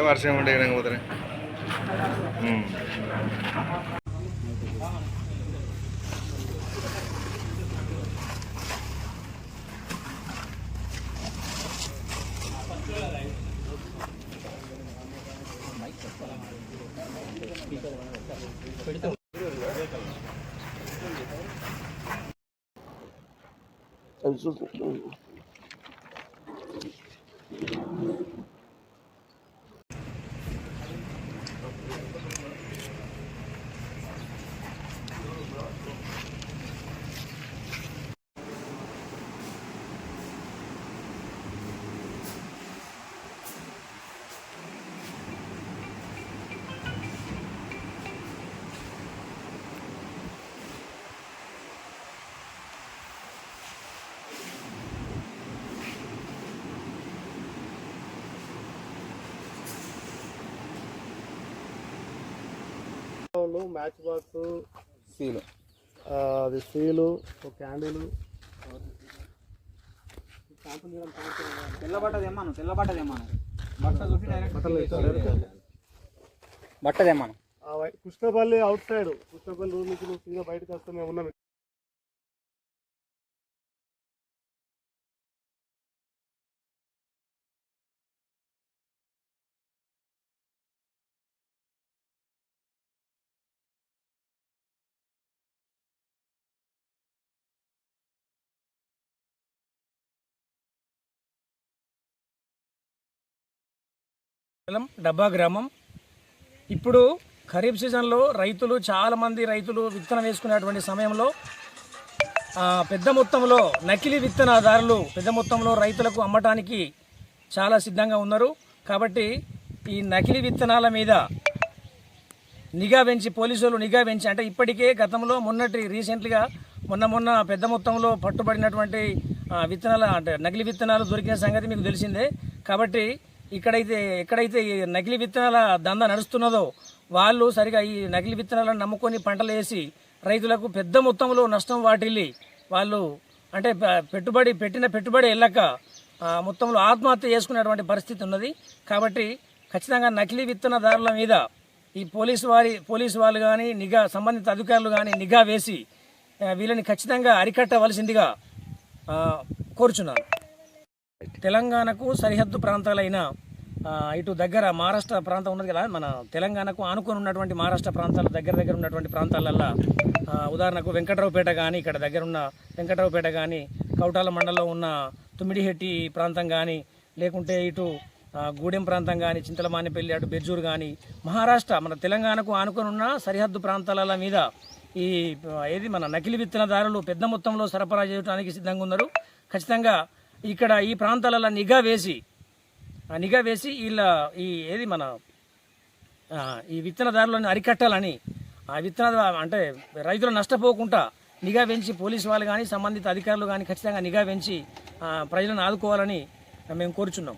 వర్షం ఉండే విధంగా పోతాయి ఉమ్. మ్యాచ్ బాక్స్ సీలు. అది స్టీలు ఒక క్యాండిల్. తెల్లబట్టదేమాను తెల్లబట్టదేమాను. బట్ట చూసి డైరెక్ట్ బట్టదేమాను. Krishnapalli outside Krishnapalli room నుంచి నువ్వు సీదా బయటకు వస్తే మేము ఉన్నాం. మండలం డబ్బా గ్రామం. ఇప్పుడు ఖరీఫ్ సీజన్లో రైతులు చాలామంది రైతులు విత్తనం వేసుకునేటువంటి సమయంలో పెద్ద మొత్తంలో నకిలీ విత్తనదారులు పెద్ద మొత్తంలో రైతులకు అమ్మటానికి చాలా సిద్ధంగా ఉన్నారు. కాబట్టి ఈ నకిలీ విత్తనాల మీద నిఘా పెంచి పోలీసులు నిఘా పెంచి అంటే ఇప్పటికే గతంలో మొన్నటి రీసెంట్గా మొన్న మొన్న పెద్ద మొత్తంలో పట్టుబడినటువంటి విత్తనాల అంటే నకిలీ విత్తనాలు దొరికిన సంగతి మీకు తెలిసిందే. కాబట్టి ఇక్కడైతే ఎక్కడైతే ఈ నకిలీ విత్తనాల దంద నడుస్తున్నదో వాళ్ళు సరిగా ఈ నకిలీ విత్తనాలను నమ్ముకొని పంటలు వేసి రైతులకు పెద్ద మొత్తంలో నష్టం వాటిల్లి వాళ్ళు అంటే పెట్టుబడి పెట్టిన పెట్టుబడి వెళ్ళక మొత్తంలో ఆత్మహత్య చేసుకునేటువంటి పరిస్థితి ఉన్నది. కాబట్టి ఖచ్చితంగా నకిలీ విత్తనదారుల మీద ఈ పోలీసు వారి పోలీసు వాళ్ళు కానీ నిఘా సంబంధిత అధికారులు కానీ నిఘా వేసి వీళ్ళని ఖచ్చితంగా అరికట్టవలసిందిగా కోరుచున్నాను. తెలంగాణకు సరిహద్దు ప్రాంతాలైన ఇటు దగ్గర మహారాష్ట్ర ప్రాంతం ఉన్నది కదా మన తెలంగాణకు ఆనుకొని ఉన్నటువంటి మహారాష్ట్ర ప్రాంతాల దగ్గర దగ్గర ఉన్నటువంటి ప్రాంతాలల్లో ఉదాహరణకు వెంకట్రావుపేట కానీ ఇక్కడ దగ్గర ఉన్న వెంకట్రావుపేట కానీ కౌటాల మండలంలో ఉన్న తుమ్మిడిహెట్టి ప్రాంతం కానీ లేకుంటే ఇటు గూడెం ప్రాంతం కానీ చింతలమానిపల్లి అటు బెర్జూరు కానీ మహారాష్ట్ర మన తెలంగాణకు ఆనుకొని ఉన్న సరిహద్దు ప్రాంతాల మీద ఈ ఏది మన నకిలీ విత్తనదారులు పెద్ద మొత్తంలో సరఫరా చేయడానికి సిద్ధంగా ఉన్నారు. ఖచ్చితంగా ఇక్కడ ఈ ప్రాంతాలలో నిఘా వేసి ఆ నిఘా వేసి వీళ్ళ ఈ ఏది మన ఈ విత్తనదారులను అరికట్టాలని ఆ విత్తన అంటే రైతులు నష్టపోకుండా నిఘా పెంచి పోలీసు వాళ్ళు కానీ సంబంధిత అధికారులు కానీ ఖచ్చితంగా నిఘా పెంచి ప్రజలను ఆదుకోవాలని మేము కోరుచున్నాం.